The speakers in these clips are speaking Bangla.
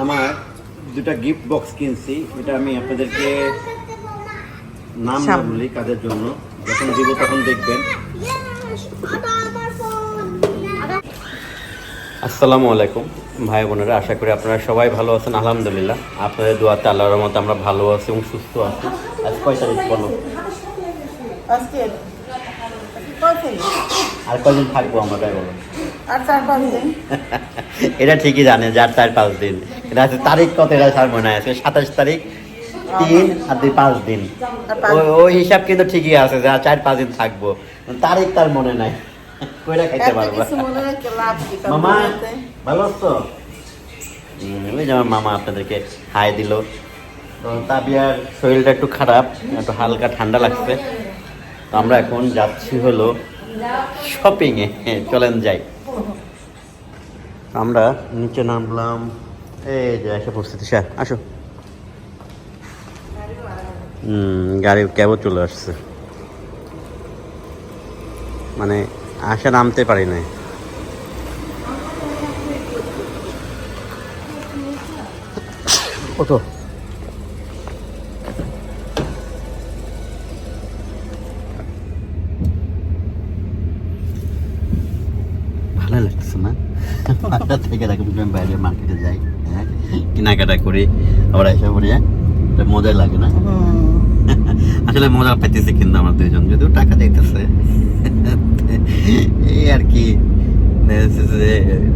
আমার দুটা গিফট বক্স কিনছি। এটা আমি আপনাদেরকে নাম না বলি কাদের জন্য। যখন দিব তখন দেখবেন। আসসালামু আলাইকুম ভাই বোনেরা আশা করি আপনারা সবাই ভালো আছেন আলহামদুলিল্লাহ। আপনাদের দোয়াতে আল্লাহর রহমতে আমরা ভালো আছি এবং সুস্থ আছি। আজ কয় তারিখ বলো? আর কয়দিন থাকব আমরা তাই বলো? আর চার পাঁচ দিন। এটা ঠিকই জানে যার চার পাঁচ দিন। এটা আছে তারিখ কত এটা স্যার মনে আছে সাতাশ তারিখ তিন আর দুই পাঁচ দিন। ওই- হিসাব কিন্তু ঠিকই আছে যে চার পাঁচ দিন থাকব। তারিখ তার মনে নাই। কইরা খাইতে পারব। মনে মামা? ভালো আছো? ওই যে আমার মামা আপনাদেরকে হাই দিল। তো তাবিয়ার শরীরটা একটু খারাপ একটু হালকা ঠান্ডা লাগছে। তো আমরা এখন যাচ্ছি হলো শপিংয়ে চলেন যাই। আমরা নিচে নামলাম। এই যে এসে পড়ছি তিশা আসো। হুম গাড়ি ক্যাবও চলে আসছে। মানে আসা নামতে পারি নাই। ওঠো। ভালো লাগছে না? থেকে এরকম বাইরে মার্কেটে যাই। হ্যাঁ কেনাকাটা করি আবার এসে পড়ি হ্যাঁ? মজাই লাগে না? আসলে মজা পাইতেছে কিন্তু আমার দুইজন যদিও টাকা দিতেছে। এই আর কি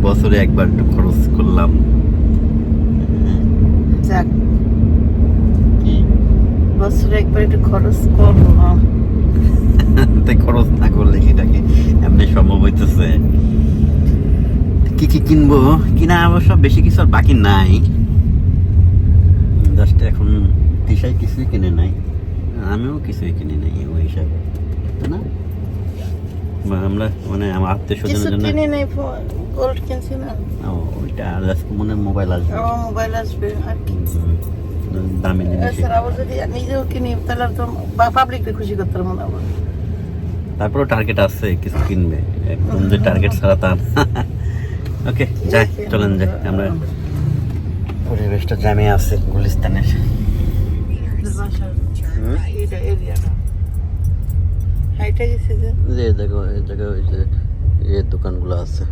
বছরে একবার একটু খরচ করলাম। যাক। কি? বছরে একবার একটু খরচ করব। তাই খরচ না করলে কি এমনি সম্ভব হইতেছে? কি কি কিনবো? কিনা অবশ্য বেশি কিছু আর বাকি নাই। জাস্ট এখন তিসাই কিছুই কিনে নাই। আমিও কিছুই কিনে নাই ওই হিসাবে। না? আমরা মানে আমার আত্মীয় স্বজনের জন্য কিনে নেই গোল্ড কিনছি না। ও, ওইটা আর আজকে মনে মোবাইল আসবে। মোবাইল আসবে। আর কি। দামি জিনিস আবার যদি নিজেও কিনি তাহলে তো পাবলিককে খুশি করতে পারব না আবার। তারপরেও টার্গেট আছে কিছু কিনবে। একদম যে টার্গেট ছাড়া তা ওকে, যাই, চলেন যাই, আমরা পরিবেশটা জামে আছে গুলিস্তানের। যে যে এই জায়গায় ওই যে, এই দোকানগুলো আছে,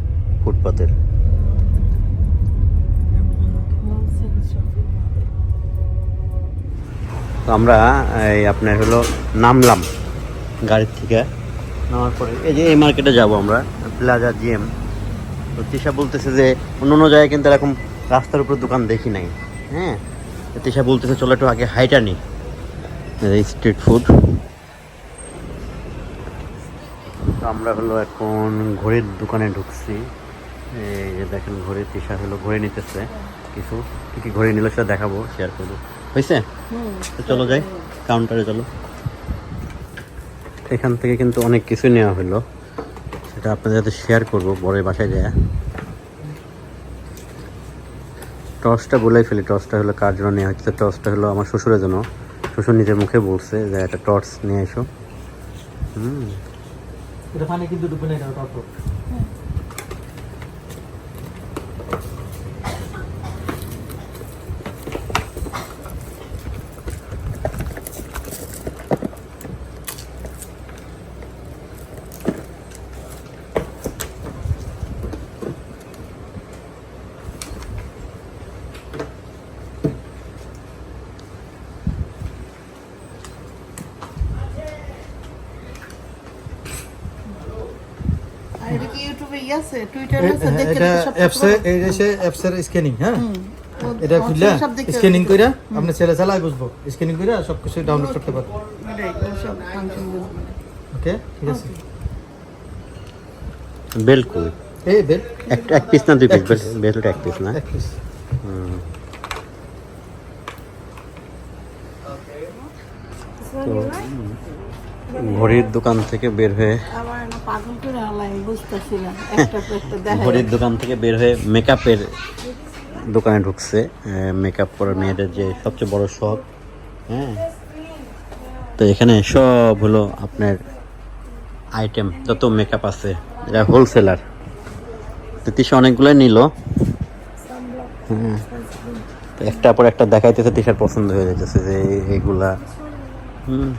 ফুটপাতের। আমরা, এই আপনার হলো নামলাম, গাড়ির থেকে। নামার পরে, এই যে এই মার্কেটে যাব আমরা প্লাজা জিএম তো তিশা বলতেছে যে অন্য অন্য জায়গায় কিন্তু এরকম রাস্তার উপর দোকান দেখি নাই। হ্যাঁ? তো তিশা বলতেছে চলো একটু আগে হাইটা নি। স্ট্রিট ফুড তো আমরা হলো এখন ঘড়ির দোকানে ঢুকছি। এই যে দেখেন ঘড়ির তিশা হলো ঘড়ি নিতেছে। কিছু কী কী ঘড়ি নিল সেটা দেখাবো শেয়ার করব হয়েছে তো চলো যাই কাউন্টারে চলো। এখান থেকে কিন্তু অনেক কিছু নেওয়া হলো। সেটা আপনাদের সাথে শেয়ার করব বড় বাসায় যায়। টসটা বলেই ফেলি, টসটা হলো কার জন্য নেওয়া হচ্ছে? টসটা হলো আমার শ্বশুরের জন্য। শ্বশুর নিজের মুখে বলছে যে, একটা টর্চ নিয়ে এসো। হুম। এটা পানি কিন্তু ডুবে না এটা আছে টুইটারে আছে দেখে সব অ্যাপসে এই যে অ্যাপসের স্ক্যানিং হ্যাঁ? এটা খুললে সব স্ক্যানিং করে আপনি ছেলে চালাই বুঝব। স্ক্যানিং করে সব কিছু ডাউনলোড করতে। ওকে ঠিক আছে। বেল্ট এই বেল। এক এক পিস না দুই পিস এক পিস না? এক পিস হুম। ঘড়ির দোকান থেকে বের হয়ে পাগল করে হালাই, বুঝতেছি না। একটা একটা দেখা ঘড়ির দোকান থেকে বের হয়ে মেকআপের দোকানে ঢুকছে। মেকআপ করা মেয়েদের যে সবচেয়ে বড় শখ হ্যাঁ? তো এখানে সব হলো আপনার আইটেম যত মেকআপ আছে এটা হোলসেলার তো তিসে অনেকগুলোই নিল। হ্যাঁ। তো একটা পর একটা দেখাইতেছে, তিশার পছন্দ হয়ে যাচ্ছে যে এগুলা, হুম।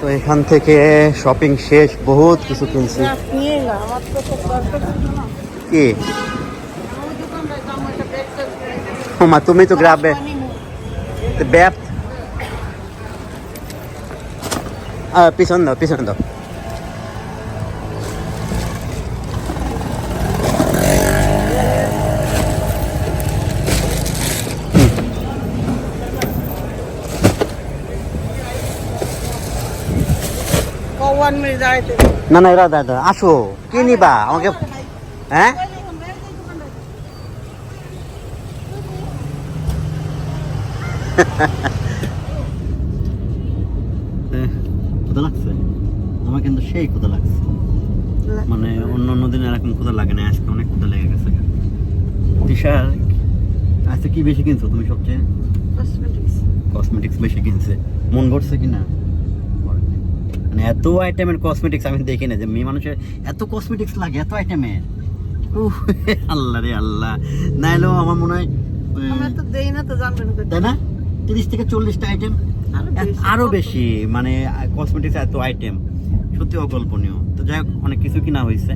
তো এখান থেকে শপিং শেষ, বহুত কিছু কিনছি। কি? মা তুমি তো গ্রাবে ব্যাপ পিছন দাও পিছন দাও। না না এরা দাদা আসো কি নিবা? আমাকে হ্যাঁ? লাগছে? আমার কিন্তু সেই লাগছে। মানে অন্য অন্য দিন এরকম ক্ষুদা লাগে না আজকে অনেক ক্ষুদা লেগে গেছে। তিশার আজকে কি বেশি কিনছো তুমি সবচেয়ে? কসমেটিক্স বেশি কিনছে। মন ভরছে কি না মানে এত আইটেমের কসমেটিক্স আমি দেখি না যে মেয়ে মানুষের এত কসমেটিক্স লাগে এত আইটেমের আল্লাহ রে আল্লাহ। নাইলেও আমার মনে হয় আহ, তো দেই না তো জানবেন তাই না? তিরিশ থেকে চল্লিশটা আইটেম আরও বেশি। বেশি মানে কসমেটিক্স এত আইটেম সত্যি অকল্পনীয়। তো যাই হোক অনেক কিছু কিনা হয়েছে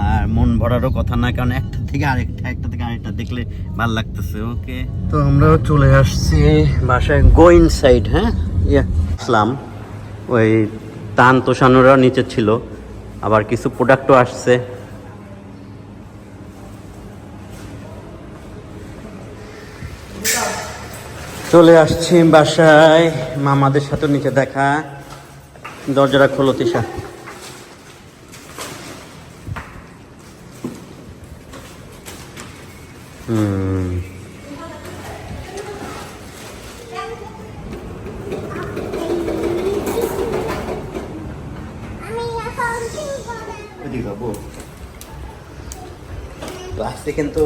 আর মন ভরারও কথা না কারণ একটা থেকে আরেকটা একটা থেকে আরেকটা দেখলে ভালো লাগতেছে ওকে তো আমরাও চলে আসছি বাসায় গোইন সাইড হ্যাঁ? ইয়া ইসলাম ওই তান তোষানোরা নিচে ছিল। আবার কিছু প্রোডাক্টও আসছে। চলে আসছি বাসায়। মামাদের সাথে নিচে দেখা। দরজাটা খোলো তিশা হুম এদিকে বাবু। তো আজকে কিন্তু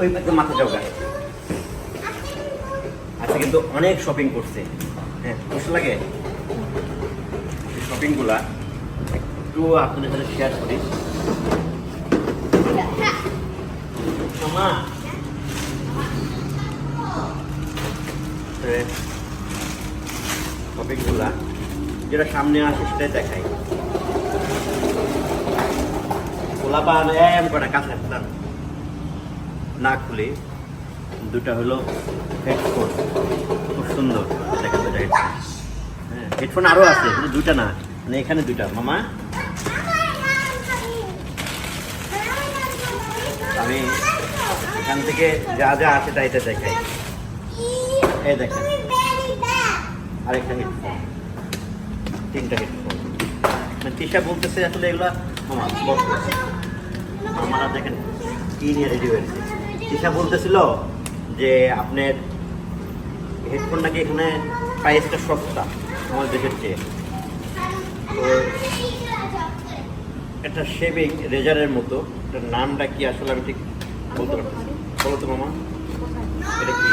ওই পাশে মাথা চৌকা আজকে কিন্তু অনেক শপিং করছে। হ্যাঁ খুশি লাগে? শপিংগুলা একটু আপনাদের সাথে শেয়ার করি। শপিংগুলা যেটা সামনে আসে সেটাই দেখাই। গোলাপান এম কটা কাছে না খুলে। দুটা হলো হেডফোন খুব সুন্দর। দেখা হেডফোন হ্যাঁ হেডফোন আরও আছে, কিন্তু দুটা না। মানে এখানে দুটা। মামা? আমি এখান থেকে যা যা আছে তাই এটা দেখাই। এই দেখেন। আরেকটা হেডফোন তিনটা হেডফোন মানে তিশা বলতেছে আসলে এগুলা, মামা মামারা দেখেন কি নিয়ে রেডি হয়েছে। তিশা বলতেছিল যে আপনার হেডফোন নাকি এখানে প্রাইসটা সস্তা আমাদের দেশের চেয়ে। তো একটা শেভিং রেজারের মতো। এটার নামটা কি আসলে আমি ঠিক বলতে পারতেছি না। বলো তো মামা। এটা কি?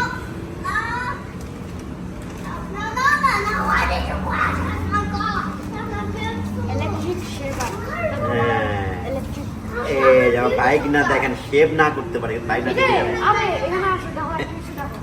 হ্যাঁ। বাইক না দেখেন শেভ না করতে পারে বাইক না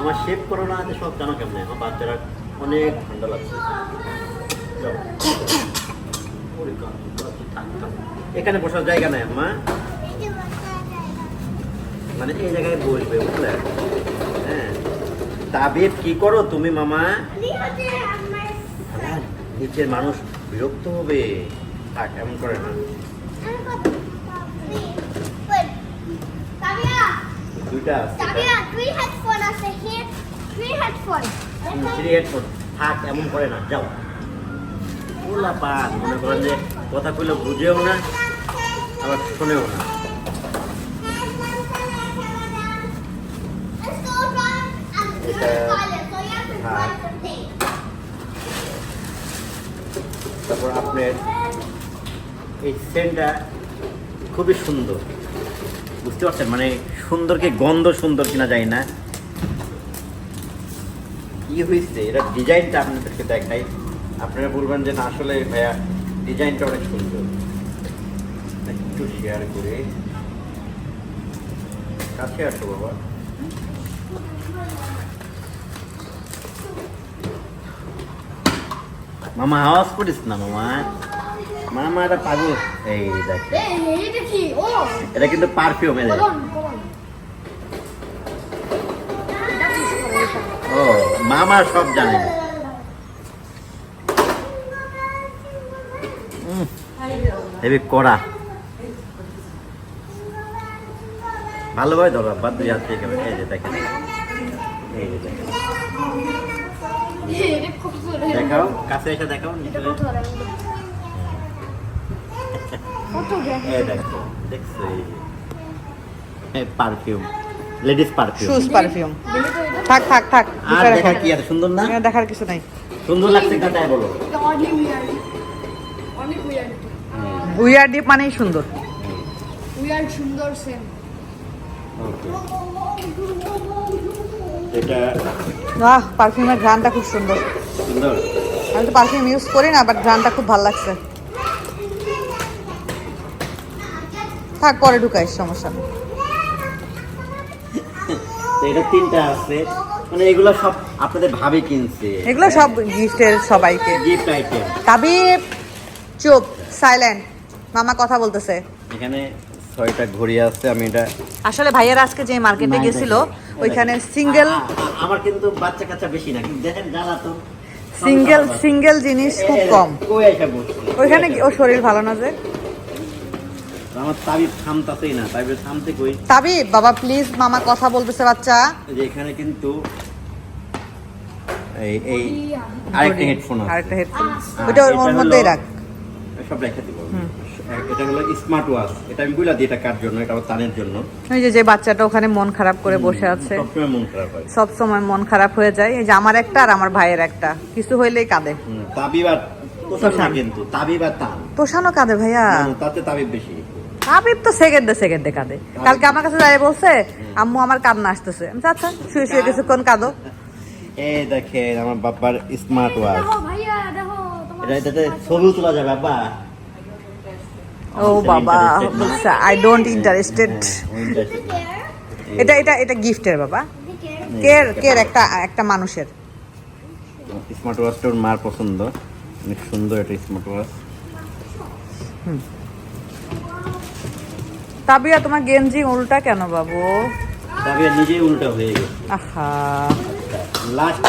মামা শেভ করো না যে সব জানো কেমনে? আমার বাচ্চারা অনেক ঠান্ডা লাগছে। এখানে বসার জায়গা নাই মা মানে এই জায়গায় বসবে বুঝলে? হ্যাঁ। তাবিদ কি করো তুমি মামা? নিচের মানুষ বিরক্ত হবে। থাক এমন করে না। দুইটা আছে হেডফোন আছে থ্রি হেডফোন থ্রি হেডফোন থাক এমন করে না যাও। ওলা পান মনে করেন যে কথা কইলে বুঝেও না আবার শোনেও না। এটা হ্যাঁ। তারপর আপনার এই সেন্টটা খুবই সুন্দর। বুঝতে পারছেন? মানে সুন্দর কি গন্ধ সুন্দর কিনা যায় না। কি হয়েছে এটা ডিজাইনটা আপনাদেরকে দেখাই। আপনারা বলবেন যে, না, আসলে ভাইয়া, ডিজাইনটা অনেক সুন্দর। একটু শেয়ার করে। কাছে আসো বাবা। মামা, আওয়াজ করিস না, মামা। মামা এটা পাগল। এই দেখে। এটা কি? ও। এটা কিন্তু পারফিউম ও মামা সব জানে। হেবি কড়া। ভালোভাবে ধরো বাদ দুই হাত থেকে এই যে দেখেন। এই যে দেখেন। এটা দেখাও কাছে এসে দেখাও এটা কত আর কত গ্রাম এই দেখো দেখছ এই perfume ladies perfume shoes perfume থাক থাক থাক আর দেখা কি এত সুন্দর না? দেখার কিছু নাই। সুন্দর লাগছে না তাই বলো অনেক উইয়ার্ড উইয়ার্ড মানেই সুন্দর। উইয়ার্ড সুন্দর সেম এটা আহ পারফিউমের ঘ্রাণটা খুব সুন্দর। সুন্দর। আমি তো পারফিউম ইউজ করি না বাট ঘ্রাণটা খুব ভালো লাগছে। থাক পরে ঢুকাই সমস্যা নেই। তো এটা তিনটা আছে। মানে এগুলো সব আপনাদের ভাবে কিনছে। এগুলো সব গিফটের সবাইকে। Gift item. তাবিব চুপ সাইলেন্ট। মামা কথা বলতেছে। এখানে ছয়টা ঘড়ি আছে আমি এটা আসলে ভাইয়েরা আজকে যে মার্কেটে গেছিল ওইখানে সিঙ্গেল আমার কিন্তু বাচ্চা কাচ্চা বেশি না কিন্তু দেখেন জ্বালা তো সিঙ্গেল সিঙ্গেল জিনিস খুব কম। ওইখানে ওর শরীর ভালো না যে? আমার তাবিব থামতাছেই না তাবিব থামতে কই? তাবিব বাবা প্লিজ মামা কথা বলতেছে বাচ্চা। যে এখানে কিন্তু এই এই আরেকটা হেডফোন আছে। আরেকটা হেডফোন ওর- এটা ওর হলো- মধ্যেই রাখ। সব রেখে দিব। এটা হলো স্মার্ট ওয়াচ এটা আমি বইলা দিই এটা কার জন্য? এটা তানের জন্য। ওই যে যে বাচ্চাটা ওখানে মন খারাপ করে বসে আছে। সবসময় মন খারাপ হয়। সব সময় মন খারাপ হয়ে যায়। এই যে আমার একটা আর আমার ভাইয়ের একটা। কিছু হইলেই কাঁদে। তাবিব আর তোষান। কিন্তু তাবিব আর তান। তোষানো কাঁদে ভাইয়া। তাতে তাবিব বেশি। তাবিব তো সেকেন্ডে সেকেন্ডে কাঁদে। কালকে আমার কাছে যাই বলছে আম্মু আমার কান্না আসতেছে। আমি আচ্ছা শুয়ে শুয়ে কিছুক্ষণ কাঁদো। এই দেখেন আমার বাবার স্মার্ট ওয়াচ এটা এটাতে ছবিও তোলা যাবে বাবা ও বাবা আই ডোন্ট ইন্টারেস্টেড এটা এটা এটা গিফটের বাবা। কের কের একটা একটা মানুষের। স্মার্ট ওয়াচটা ওর মার পছন্দ। অনেক সুন্দর একটা স্মার্ট ওয়াচ তাবিয়া তোমার গেঞ্জি উল্টা কেন বাবু? তাবিব নিজেই উল্টা হয়ে গেছে। আহা। লাস্ট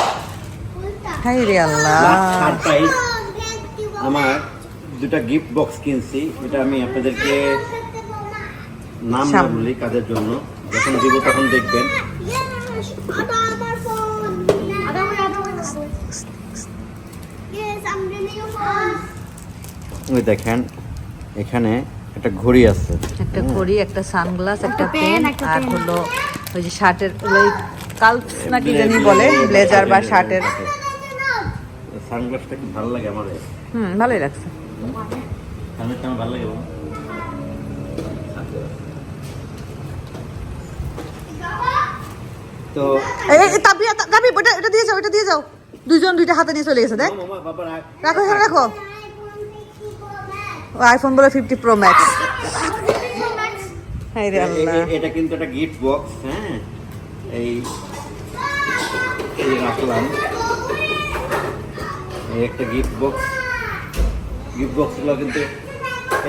হাই রে আল্লাহ। সারপ্রাইজ আমার দুটা গিফট বক্স কিনছি। এটা আমি আপনাদেরকে নাম না। বলি কাজের জন্য। যখন দিব তখন দেখবেন। দেখেন এখানে একটা ঘড়ি আছে। একটা ঘড়ি একটা সানগ্লাস একটা পেন একটা আর হলো ওই যে শার্টের ওই কালস না কি জানি বলে ব্লেজার বা শার্টের। সানগ্লাসটা কি ভালো লাগে আমার হুম ভালোই লাগছে। সানগ্লাসটা আমার ভালো লাগে তো এই তাবিয়া তা- ওটা এটা দিয়ে যাও এটা দিয়ে যাও। দুইজন দুইটা হাতে নিয়ে চলে গেছে দেখ। রাখো। রাখো। আইফোন বলে ফিফটি প্রো ম্যাক্স এটা কিন্তু একটা গিফট বক্স হ্যাঁ? এই রাখলাম। এই একটা গিফট বক্স গিফট বক্সগুলো কিন্তু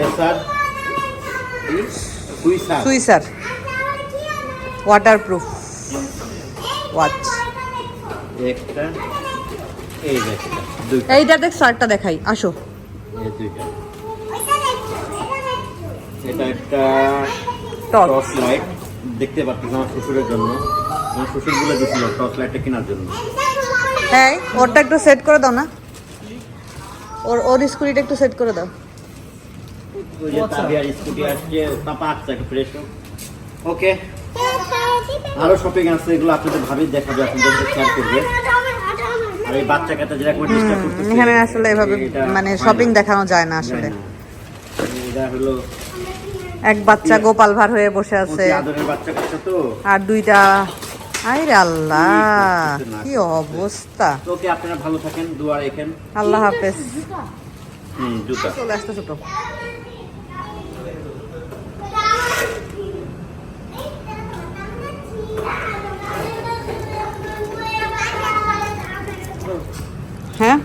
এসার সুইসার। সুইসার। ওয়াটার প্রুফ ওয়াচ একটা এই এইটা দেখ শার্টটা দেখাই। আসো। এই দুইটা। এটা একটা টর্চ লাইট দেখতে পাচ্ছি আমার শ্বশুরের জন্য। আমার শ্বশুর বলে দিচ্ছিল টর্চ লাইটটা কেনার জন্য। হ্যাঁ ওরটা একটু সেট করে দাও না। ওর ওর স্কুটিটা একটু সেট করে দাও। ওই যে তাবিয়ার স্কুটি আসছে একটা ফ্রেশ ওকে। আরও শপিং আছে এগুলো আপনাদের ভাবি দেখাবে আপনাদের শেয়ার করবে। আর এই বাচ্চা কাচ্চা যেটা করে ডিস্টার্ব করতেছে এখানে আসলে এভাবে মানে শপিং দেখানো যায় না। আসলে। এটা হলো এক বাচ্চা গোপাল ভার হয়ে বসে আছে। আর দুইটা আরে আল্লাহ কি অবস্থা। ওকে আপনারা ভালো থাকেন রাখেন। আল্লাহ হাফেজ। হুম জুতা। চলে আসতে ছোট হ্যাঁ?